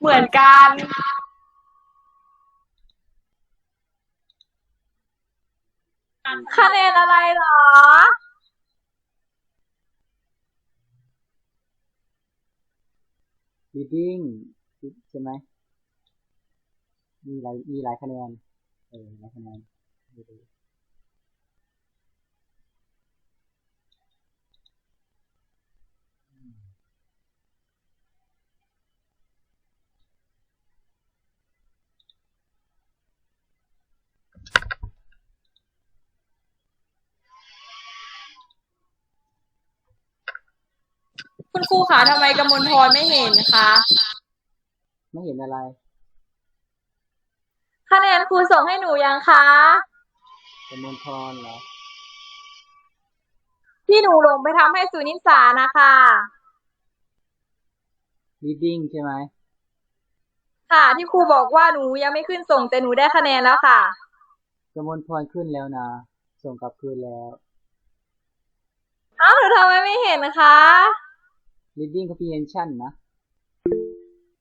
เหมือนกัน คะแนนอะไรเหรอ reading ใช่ไหม มีหลายมีหลายคะแนน เออหลายคะแนน คุณครูคะทำไมกมลพรไม่เห็นคะ ไม่เห็นอะไร คะแนนครูส่งให้หนูยังคะจำนวนพรเหรอ ที่หนูหลงไปทำให้สุนิสานะคะ reading ใช่ไหม ค่ะ ที่ครูบอกว่าหนูยังไม่ขึ้นส่งแต่หนูได้คะแนนแล้วค่ะจำนวนพรขึ้นแล้วนะ ส่งกลับคืนแล้วเอ้าหนูทำไมไม่เห็นคะ reading comprehension นะ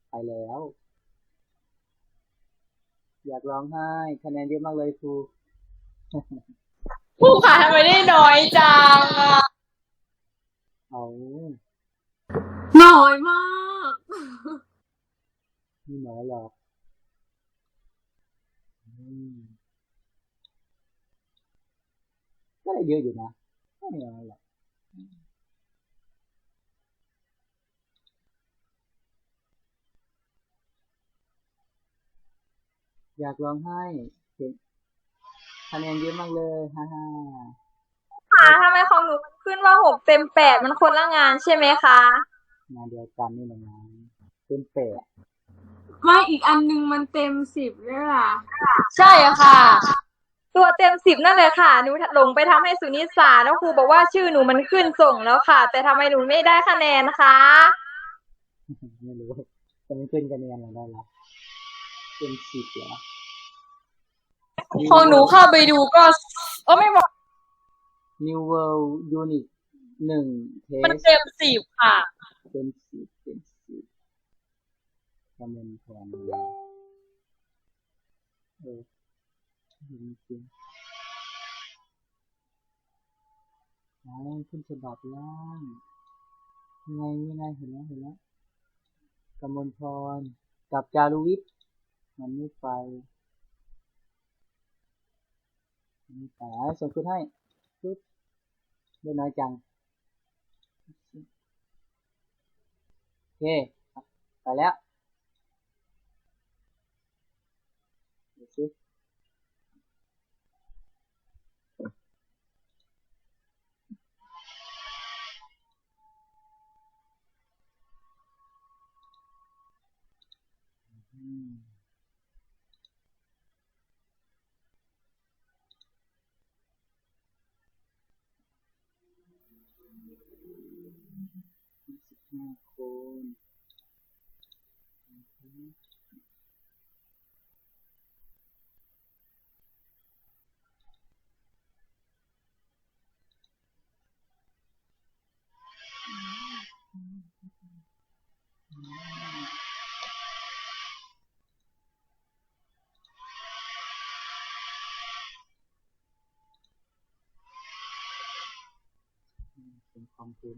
ไปแล้ว อยากร้องไห้ คะแนนเยอะมากเลยครูครูคะทำไมได้น้อยจังอะเอาน้อยมากไม่น้อยหรอกอืมก็ได้เยอะอยู่นะไม่น้อยหรอก อยากร้องไห้เห็นคะแนนเยอะมากเลยฮ่าฮ่าค่ะทำไมของหนูมันขึ้นว่าหกเต็มแปดมันคนละงานใช่ไหมคะ งานเดียวกันนี่แหละนะเป็นแปะไม่อีกอันนึงมันเต็มสิบด้วยล่ะ ใช่ค่ะ ตัวเต็มสิบนั่นเลยค่ะหนูหลงไปทำให้สุนิสาแล้วครูบอกว่าชื่อหนูมันขึ้นส่งแล้วค่ะ แต่ทำไมหนูไม่ได้คะแนนคะไม่รู้จะไม่ขึ้นคะแนนอะไรได้ละ เป็นสิบเหรอของหนูเข้าไปดูก็เออไม่บอก New World Unit หนึ่งเทมันสเต็มสิบค่ะเป็นสิบเป็นสิบกำลังพรเออจริงจริงๆอ๋อขึ้นฉบับล่างยังไงยังไงเห็นแล้วเห็นแล้วกำมลพร กับจารุวิทย์ มันไม่ไปมันไม่ไปอะส่งขึ้นให้ปึ๊บได้น้อยจัง โอเค ไปแล้วดูสิอืมสิบห้าคนอืม เป็นความคุ้น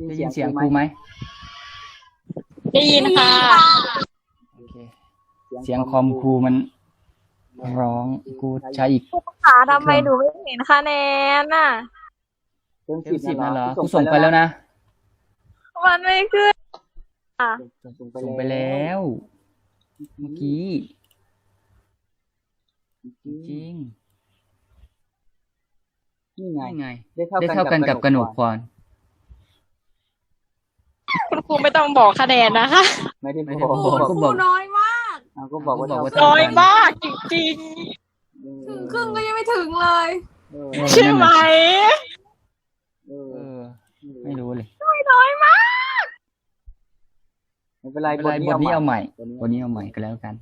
ได้เสียิยนงเสียงครูครูไหไหมมได้ยินค่ะโอเคเสียงคอมครูมันร้องกูใช้อีกค่ะทำไมหนูไม่เห็นคะแนนน่ะเต็มเต็มสิสิบบนั่นั่นนเหเหรรออกูส่งไปแล้วนะมันไม่ขึ้นส่งส่งไปแล้ว เมื่อกี้จริงนี่ๆไงนี่ไงได้เท่าได้เท่ากันกับกระหนกพร คุณครูไม่ต้องบอกคะแนนนะคะ ไม่ได้ไม่บได้อกบอกโอ้บอกครูน้อยมากเอาก็บอกว่าบอกว่าเท่าน้อยกันมากจริงถึงครึ่งก็ยังไม่ถึงเลยเออเออๆใช่ไหมเอเอออไม่รู้เลยน้อยมากไม่เป็นไรไม่เป็นไรบทนี้เอาใหม่บทนี้บทนี้เอาใหม่ก็แล้วกัน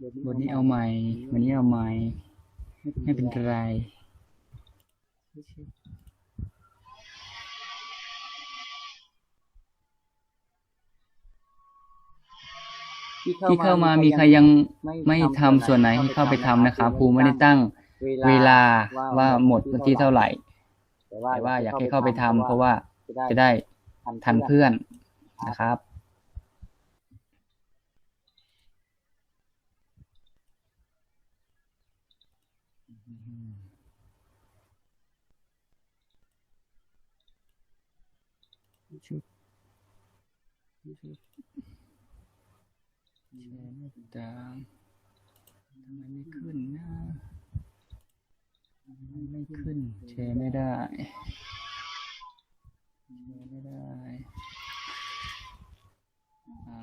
บทนี้เอาใหม่วันนี้เอาใหม่ไม่เป็นไรที่เข้ามามีใครยังไม่ทำส่วนไหนให้เข้าไปทำนะครับครูไม่ได้ตั้งเวลาว่าหมดวันที่เท่าไหร่ แต่แต่ว่าอยากให้เข้าไปทำเพราะว่าจะจะได้ได้ทันเพื่อนนะครับ แช ร์ไม่ดังทำไมไม่ขึ้นนะไมไม่ขึ้นแชร์ไม่ได้แชร์ไม่ได้อ่า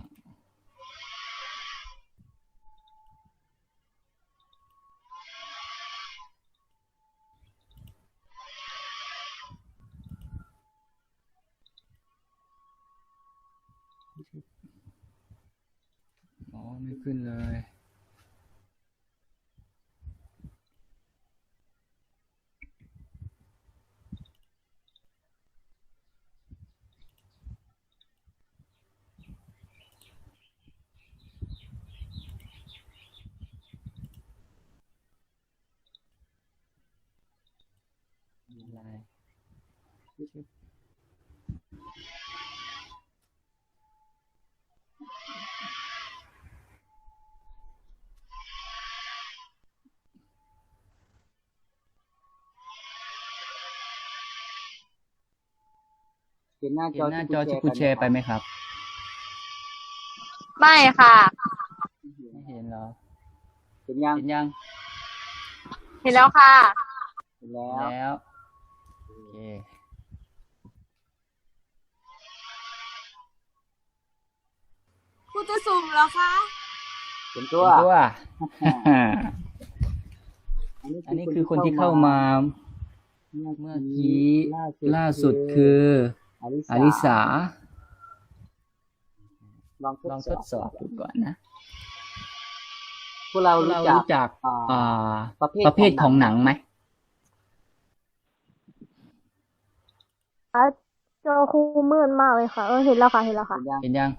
อ๋อ ไม่ขึ้นเลยลาย ห็นหน้าเห็จนอหน้าจอที่กูแชร์ไปไหมครับ ไม่ค่ะ ไม่เห็นเหรอ เห็นยังเห็นยัง เห็นแล้วค่ะ เห็นแล้ว แล้วโอเคครูจะสุ่มเหรอคะ เห็นตัตัววอัอันนี้คือคนที่เข้ามาเมื่เมื่ออกี้กี้ล่าสุดคือ ออลิสาลองลองทดสอบดูก่อนนะพวกเราเรารู้รู้จักจักอ่าอ่าประเภทประเภทของหนังไหมจอครูมืดมากเลยค่ะ เออเห็นแล้วค่ะ เห็นแล้วค่ะ เห็นยังเห็นยัง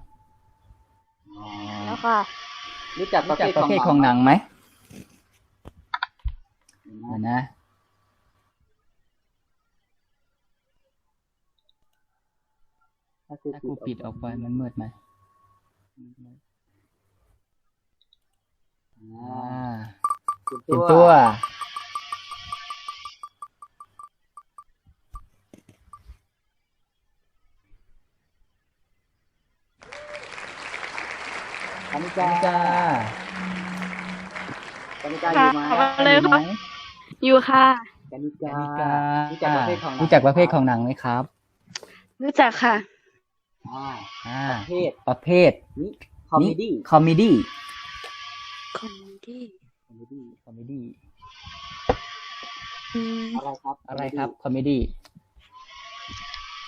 อ๋อแล้วค่ะ รู้จักปรู้ระเภจักทประเภทของหนังไหมเดี๋ยวนะ ถ้าคือถ้ากูปิดออกไปมันมืดไหมอ่าอ่าเห็นเห็นตัตัววกานิกาจ้ากานิกาอยู่ไหมค่ะเลยค่ะไหมอยู่ค่ะกานิกากานิการู้จักประเภทของหนังรู้จักประเภทของหนังไหมครับ รู้จักค่ะ อ่าอ่าประเภทประเภทนี้คอมเมดี้คอมเมดี้คอมดี้คอมเมดี้คอมเมดี้อะไรครับ อะไรครับคอมเมดี้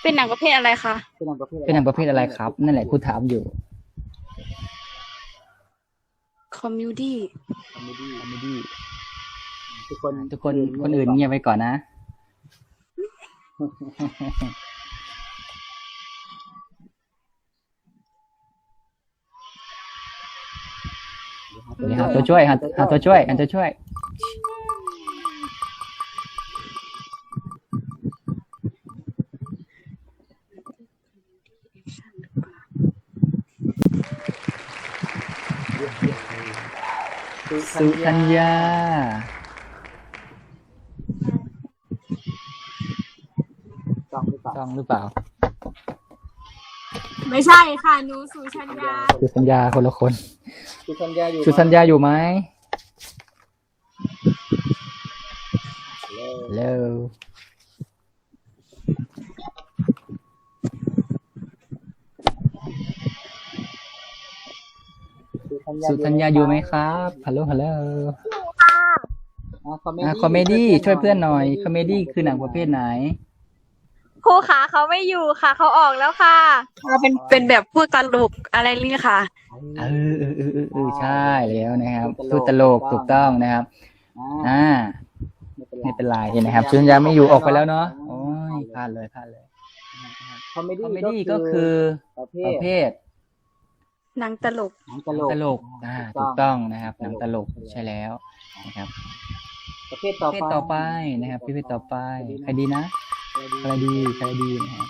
เป็นหนังประเภทอะไรคะเป็นหนังประเภทเป็นหนังประเภทอะไรครับ นั่นแหละคุณถามอยู่คอมมิวดี้คอมเมดี้คอมเมดี้ทุกคนทุกคนคนอื่นเงียบไว้ก่อนนะ เดี๋ยว หาตัวช่วยหาหาตัวช่วยหาตัวช่วย สุธัญญาต้องหรือเปล่าต้องหรือเปล่า ไม่ใช่ค่ะหนูสุชัญญา สุธัญญาคนละคน สุธัญญาอยู่สุธัญญาอยู่ไหมเร็วสุธัญญาอยู่ไหมครับฮัลโหลฮัลโหลอ่าคอมเมอะดี้คอมเมดี้ช่วยเพื่อนหน่อย คอมเมดี้คือหนังประเภทไหน ครูขาเขาไม่อยู่ค่ะ เขาออกแล้วค่ะเราเป็นเป็นแบบพูดตลกอะไรนี่ค่ะเออเออเออเออเออใช่แล้วนะครับพูดตลกถูกต้องนะครับ อ่าอ่าไม่เป็นไรนะครับสุธัญญาไม่อยู่ออกไปแล้วเนาะโอ้ยพลาดเลยพลาดเลยคอมเมคอมเมดี้ดี้ก็คือประเภประทเภทหนังตลกหนังตลกตลกอ่าถูกต้องนะครับหนังตลกใช่แล้วนะครับประเภทปต่อระเภทไปต่อไปนะครับประเภทต่อไปใครดีนะ ใครดีใครดีนะครับ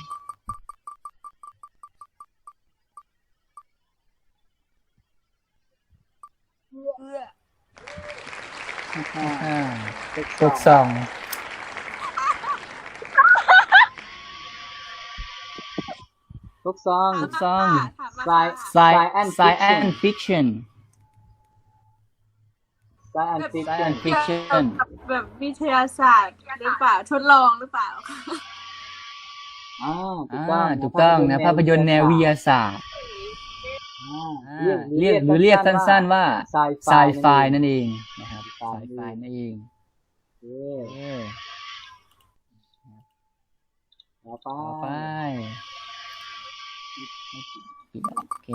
อ่าตกสองทุกซองตกสองไซไซไซแอนฟิคชั่น ไซแอนฟิกไซชั่แอนนฟิคชั่นแบบวิทยาศาสตร์หรือเปล่าทดลองหรือเปล่าอ่าถูกอ่าต้องถูกต้องนะภาพยนตร์แนววิทยาศาสตร์อ่าอ่าเรียกหรือเรียกสั้นๆว่าไซไซไฟนั่นเองนะครับไซไฟนั่นเองเออเออต่อไปต่อไปปิดโอเค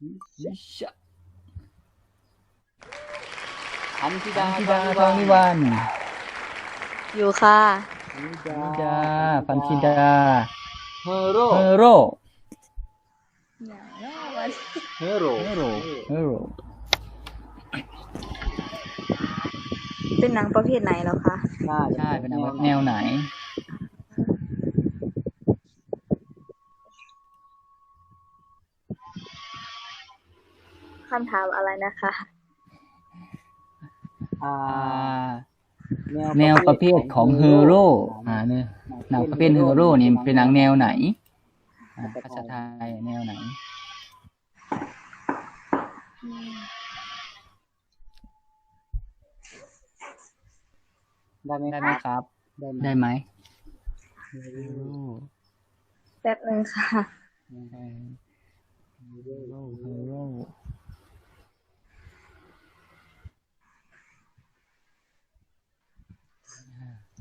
อันธิธิดาดาทองนิวันอยู่ค่ะอันธิธิดาดาพันธิดาเฮโร่เฮโร่เฮโร่เฮโร่เฮโร่เป็นหนังประเภทไหนแล้วคะ ใช่ ใช่ เป็นหนังแนวไหน คำถามอะไรนะคะอ่าอ่าแนวประเภทของเฮโร่อ่าเนี่ยหนังประเภทเฮโร่นี่เป็นหนังแนวไหนอ่าภาษาไทยแนวไหน ได้ไหมได้ไหมครับ ได้ไหมได้ไหมแป๊บนึงค่ะเฮโร่เฮโร่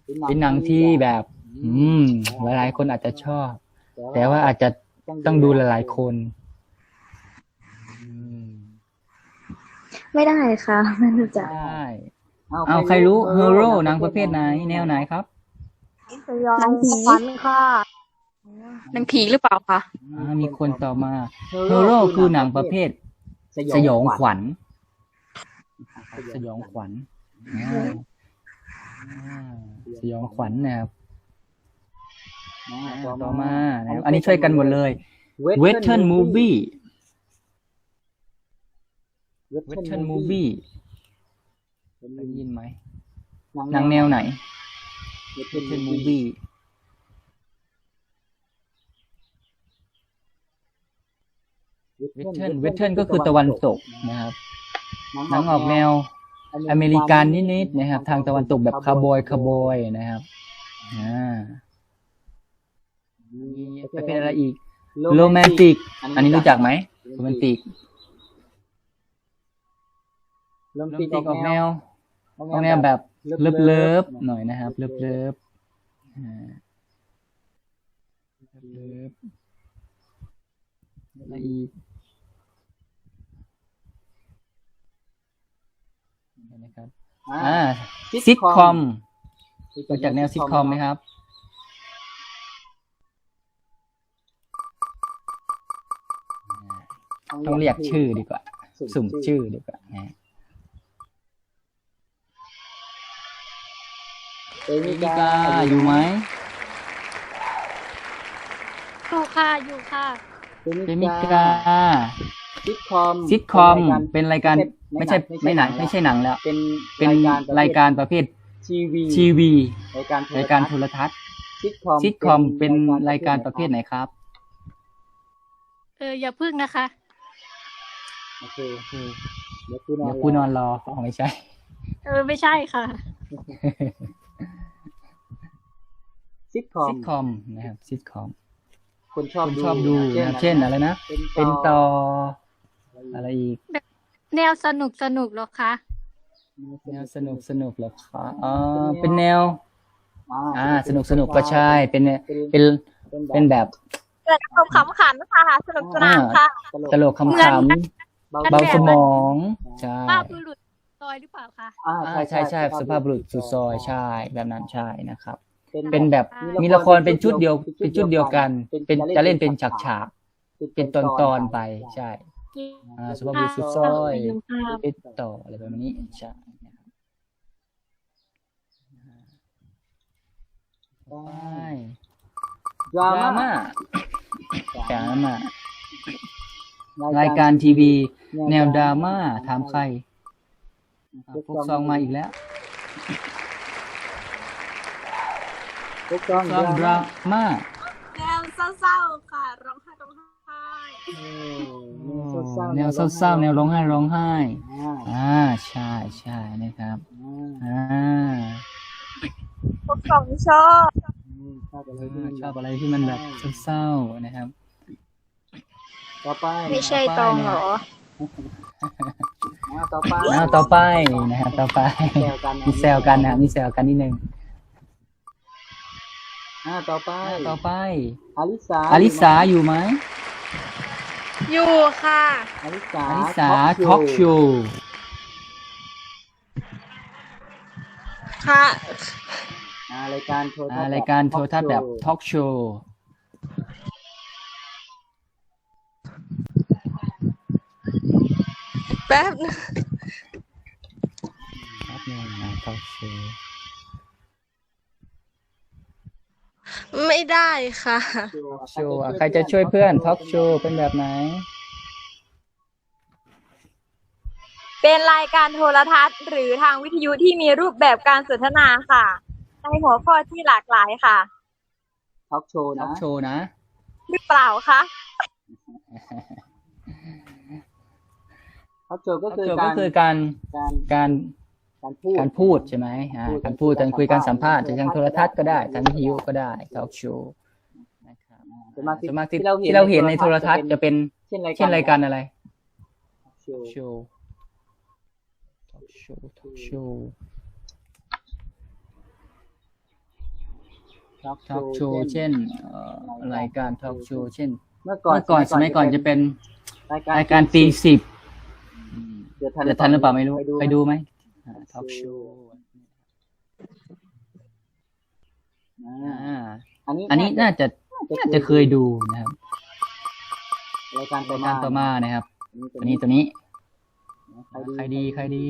เป็นหนังที่แบบ อืม หลายๆคนอาจจะชอบ แต่ว่าอาจจะต้องดูหลายๆคนอืมไม่ได้ค่ะไม่รู้จักใช่เอาใครรู้เฮโร่หนังประเภทไหน แนวไหนครับสยองขวัญค่ะหนังผีหรือเปล่าคะอ่ามีคนต่อบมาเฮโร่คือหนังประเภท สยองขวัญ สยองขวัญอ่าอ่า สยองขวัญนะครับอ่าอ่าต่ต่ออมามานะครับอันนี้ช่วยกันหมดเลย Western Movie Western Movie ได้ยินไหมหนังแนวไหน Western Movie Western Western ก็คือตะวันตกนะครับหนังออกแนว อเมริกันนิดๆนะครับ ทางตะวันตกแบบคาร์บอยคาร์บอยนะครับอ่ามีประเภทอะไรอีกโรแมนติก อันนี้รู้จักไหมโรแมนติกโรแมนโรแมตินกติกออออกกแนแนววออกแนวแบบเลิฟเลิฟๆหน่อยนะครับเลิฟเลิฟๆอ่าเลิฟๆอะไรอีกนะครับ อ่าอ่าซิทคอมรู้จักแนวซิทคอมไหมครับ ต้องเรียกชื่อดีกว่า สุ่มชื่อดีกว่านะเอเอมิมิกากาอยู่ไหมอยู่ค่ะอยู่ค่ะเอเอมิมิกากาซิทคอมซิทคอมเป็นรายการ ไม่ใช่ไม่หนังไม่ใช่หนังแล้ว เป็นเป็นรายการประเภททีวีทีวีรายการรายการโทรทัศน์ซิทคอมซิทคอมเป็นรายการประเภทไหนครับ เอออย่าพึ่งนะคะโอเคเดี๋ยวคุณเดี๋ยวกูนอนรออ๋อไม่ใช่ เออไม่ใช่ค่ะซิทคอมซิทคอมนะครับซิทคอมคนชอบคนดูชอบดูนะครับเช่นอะไรนะ เป็นต่ออะไรอีก แนวสนุกสนุกหรอคะแนวสนุกสนุกเหรอคะอ๋อเป็นแนว อ่าอ่าสนุกสนุกก็ใช่ เป็นเนี่ยเป็นเป็นแบบเกิดความขำขันค่ะสนุกสนานค่ะตลกขำเหมืๆอนเบาสมองใช่ป้าบุรุษซอยหรือเปล่าคะอ่าอ่าใช่ใช่สุภาพบุรุษสุดซอยใช่แบบนั้นใช่นะครับเป็นเป็นแบบมีละครเป็นชุดเดียวเป็นชุดเดียวกัน เป็นจะเล่นเป็นฉากฉากๆเป็นตอนตอนๆไปใช่ อ่าสุภาพบุรุษสุดซอยเป็นต่ออะไรแบบนี้ใช่นะครับไปดราดราม่าม่าดราม่ารายการทีวี แนวดราม่าถามใครอะพวกซองมาอีกแล้วพวกซองซองดราม่าแนวเศร้า แนวเศร้าๆแนวร้องไห้ร้องไห้ อ่าอ่าใช่ใช่นะครับ อ่าอ่าพวกสองชอบอืมชอบอะไรที่มันชอบอะไรที่มันแบบเศร้าๆนะครับ ต่อไปไม่ใช่ตองเหรออ่าต่อไปอ่าต่อไปนะครับต่อไปแซวกันมีแซวกันนะมีแซวกันนิดนึงอ่าต่อไปอ่าต่อไปอลิสาอลิสาอยู่ไหม อยู่ค่ะอลิสาอลิสาทอล์กโชว์ค่ะอ่ารายการโทรทัศน์รายการโทรทัศน์แบบทอล์กโชว์แป๊บนึงครับหนึ่งนะทอล์กโชว์ ไม่ได้ค่ะโชว์อะใครจะช่วยเพื่อนทอล์กโชว์เป็นแบบไหน เป็นรายการโทรทัศน์หรือทางวิทยุที่มีรูปแบบการสนทนาค่ะ ในหัวข้อที่หลากหลายค่ะทอล์กโชว์ทอนะล์กโชว์นะ หรือเปล่าคะทอล์กโชว์ก็ทอล์กคือโชว์กาก็รคือการการการ การพูดการพูดใช่ไหมอ่าการพูดการคุยการสัมภาษณ์จะทางโทรทัศน์ก็ได้ทางวิทยุก็ได้ทอล์กโชว์นะครับส่วนมากส่วนมากที่ที่เราเห็นที่เราเห็นในโทรทัศน์จะเป็นเช่นรายการเช่นรายการอะไรโชว์โชว์ทอล์กโชว์ทอล์กโชว์ทอล์กทอล์กโชว์เช่นเอ่อรายการทอล์กโชว์เช่นเมื่อก่อนเมื่อก่อนสมัยก่อนจะเป็นรายการรายการตีสิบเดี๋ยวทันจะทันหรือเปล่าไม่รู้ ไปดูไหม ทอล์กโชว์อ่าอ่าอันนี้อันนี้น่าจะน่าจะเคยดูนะครับรายการต่อรายมาการต่อมานะครับ ตัตัววนี้ตัวนี้ใครใครดีใครดี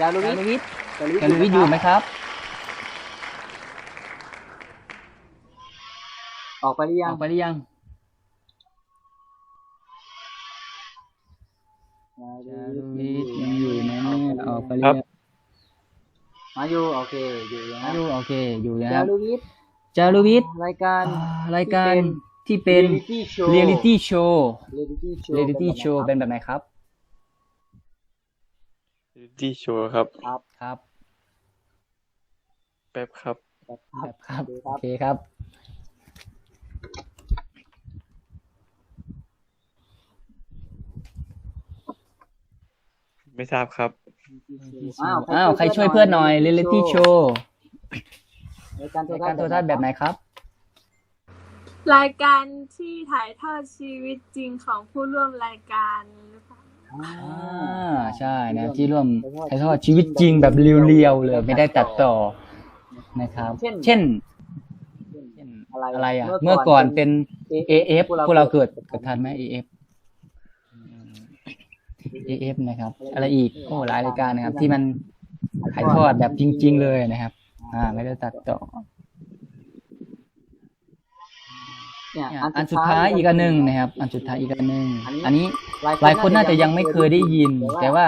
จารุจาวิรุทย์วิทย์จารุจารุวิทย์อยู่ไหมครับ ออกไปหรืออยังอกไปหรือยัง ออกไปหรือยังมาอยู่โอเคอยู่นะมาอยู่โอเคอยู่นะคจารับรุวิทย์จารุวิทย์รายการอ่ารายการที่เป็นเรียลิตี้โชว์เรียลิตี้โชว์เรียลิตี้โชว์เรียลิตี้โชว์เป็นแบบไหนครับที่โชว์ครับครับครับแป๊บครับครับแบบครับโอโอเคเคครับครับไม่ทราบครับ อ้าวอ้าวใครช่วยเพื่อนหน่อยเรียลิตี้โชว์รายการโทรรายการโทรทัศน์แบบไหนครับ รายการที่ถ่ายทอดชีวิตจริงของผู้ร่วมรายการหรือเปล่าอ่าอ่าใช่นะที่ร่วมถ่ายทอดชีวิตจริงแบบเรียวๆเลยไม่ได้ตัดต่อนะครับ เช่นเช่นอะไรอะไรอะเมื่อก่อนเป็น AF พวกเราเกิดเกิดทันไหม AF อืม AF นะครับ อะไรอีกโอ้หลายรายการนะครับ ที่มันถ่ายทอดแบบจริง ๆ เลยนะครับ อ่า ไม่ได้ตัดต่อเนี่ยเนี่ยอันสุดท้ายอีกอันหนึ่งนะครับ อันสุดท้ายอีกอันหนึ่งอันนี้อันนี้หลายคนน่าจะยังไม่เคยได้ยิน แต่ว่า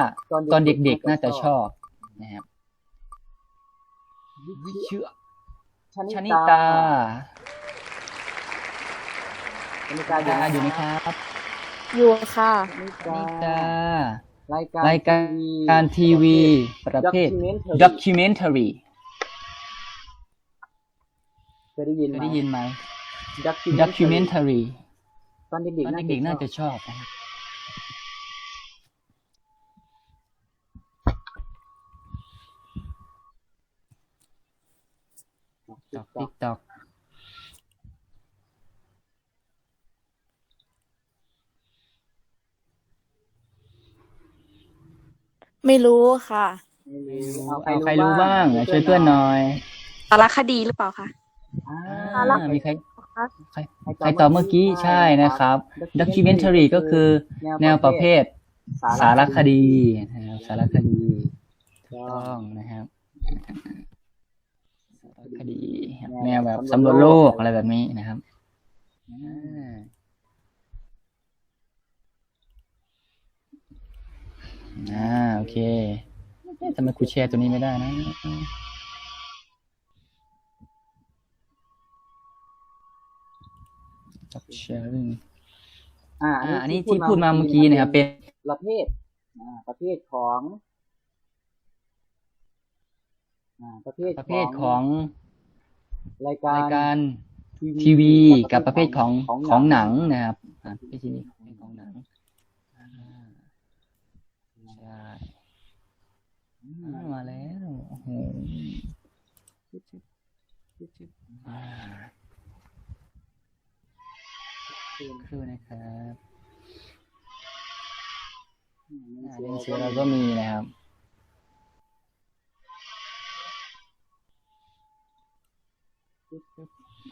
ตอนเด็กๆน่าจะชอบนะครับวิเชื่อชนิชนิตาตาชนิตาชนิตาอยู่ไหมครับ อยู่ค่ะชนิชนิตารายการรายการทีวี ประเภท documentary เคยได้ยินเคไหยมได้ยินไหม documentary documentary ตอนเด็กตอนๆเด็กๆน่าจะชอบนะครับชอบติ๊กต็อก ไม่รู้ค่ะ เอาเอาใครรู้บ้างช่วยเพื่อนหน่อยสารคดีหรือเปล่าคะ อ่าอ่ามีใครใครใครตอบเมื่อกี้ใช่นะครับ documentary ก็คือแนวประเภทสารคดีนะครับสารคดีถูกต้องนะครับสารคดีครับแนวแบบสำรวจโลกอะไรแบบนี้นะครับอ่า อ่าโอเคเอ๊ะทำไมครูแชร์ตัวนี้ไม่ได้นะ Stop sharing อ่าอ่าอันนี้ที่พูดมาเมื่อกี้นะครับเป็นประเภทอ่าประเภทของอ่าประเภทประเภทของรายการรายการทีวีกับประเภทของของหนังนะครับอ่าประเภททีวีของหนังอ่า ใช่มาแล้วโอ้โหอ่าครู่นะครับอ่าเรียนเสือเราก็มีนะครับ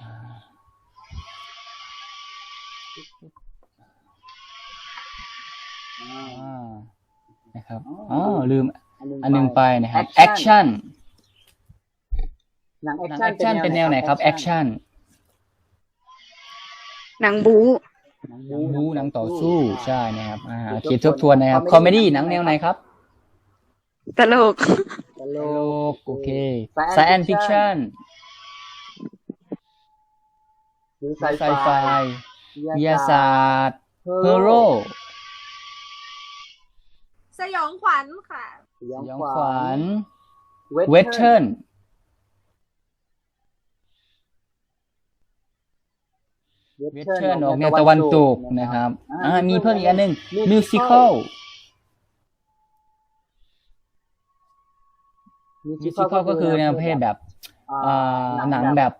อ่า นะครับอ๋ออ๋อลืมอันหนึ่งอันหนึ่งไปนะครับ Action action หนังแอหนัคงชั่น action เป็นแนวไหนครับ action หนังบู๊หนังหนังบู๊หนังต่อสู้ใช่นะครับอ่าเขียนทบทวนนะครับคอมเมดี้หนังแนวไหนครับตลกตลโลกกโอเค Science science fiction fiction หรือไซไซไฟไฟวิทยาศาสตร์เฮเฮอโร่ สยองขวัญค่ะ สยองยองขขวัวัญญเวเวททเทิเทิร์ร์นนเวทเทิร์นออกแนวตะวันตกนะครับ อ่า มีเพิ่มอีกอันหนึ่งมิวสิคลมิวสิคลก็คือแนวประเพศแบบอ่าหนังแบบ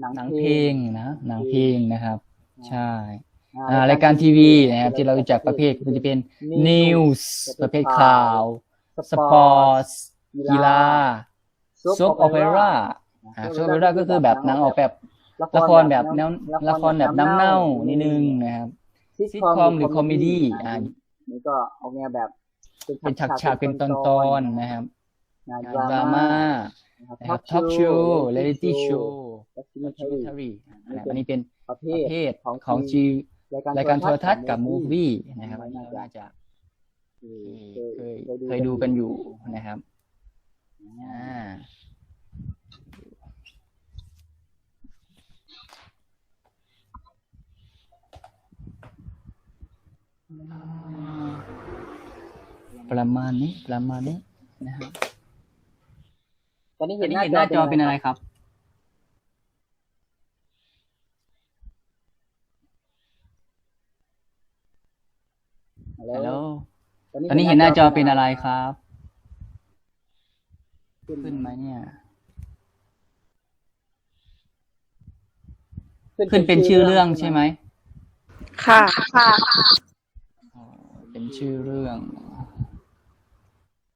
หนังเพลงนะ หนังเพลงนะครับ ใช่อ่า รายการทีวีนะครับที่เรารู้จักประเภทก็จะเป็น news ประเภทข่าวสปอร์ตกีฬาซบโอเปร่าอ่าซบโอเปร่าก็คือแบบหนังออกแบบละครแบบแนวละครแบบน้ำเน่านิดนึงนะครับซิทคอมหรือคอมเมดี้อ่านี่ก็ออกแนวแบบเป็นฉากฉากๆเป็นตอนๆนะครับงานดดราราม่าม่านะครับทอล์กโชว์เรลิตี้โชว์ด็อกด็อกิเมนทารีอันนี้เป็นประเภประทเภทของของจี รายการโทรทัศน์กับมูฟวี่วี่นะครับอันนี้เราน่าจะเคเคยยเคยดูกันอยู่นะครับอ่าประมาณนี้ประมาณนี้นะครับตอนนี้ตอเห็นนนี้หน้าเห็นหน้าจอเป็นอะไรครับ ฮัฮัลลโหโหลลตอนนี้เห็นหน้าจอเป็นอะไรครับ ขึ้นไหมเนี่ย ขึ้นเป็นชื่อเรื่องใช่ไหม ค่ะ ค่ะอ๋อเป็นชื่อเรื่องอ